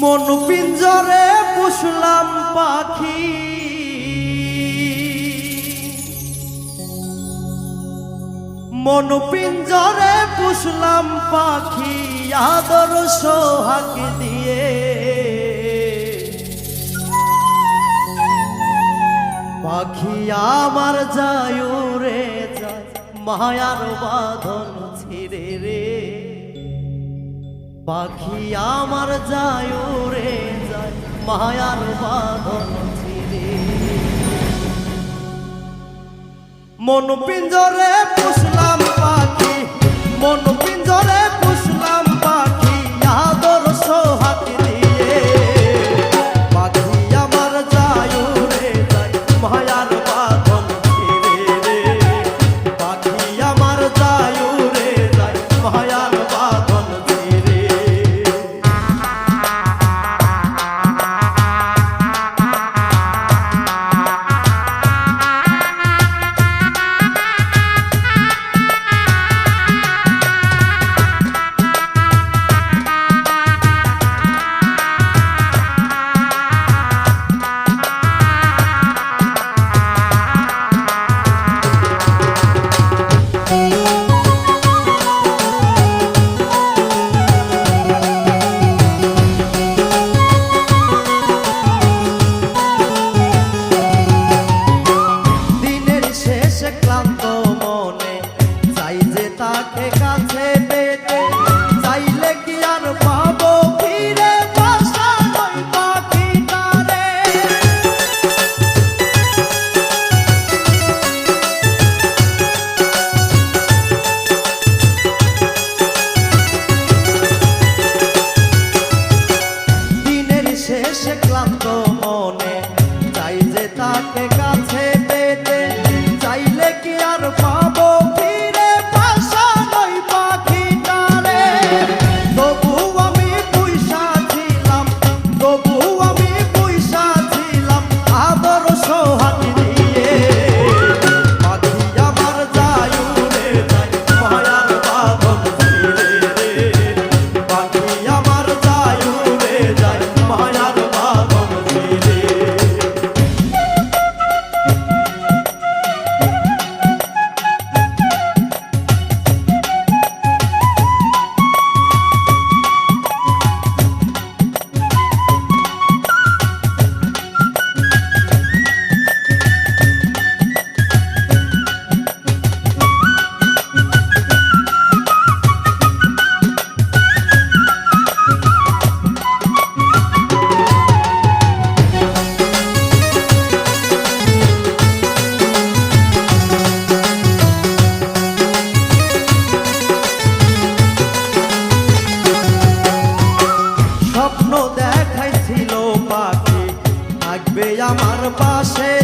মনু পিঞ্জরে পুষলাম পাখি। মনু পিঞ্জরে পুষলাম পাখি, আদর সোহাগ দিয়ে। পাখি আমার যায় রে যায় মায়ার বাঁধন ছিল। পাখি আমার যায় রে যায় মায়ার বাদন ছিলে মন পিঞ্জরে পুষলাম পাখি মন reclamar. আমার পাশে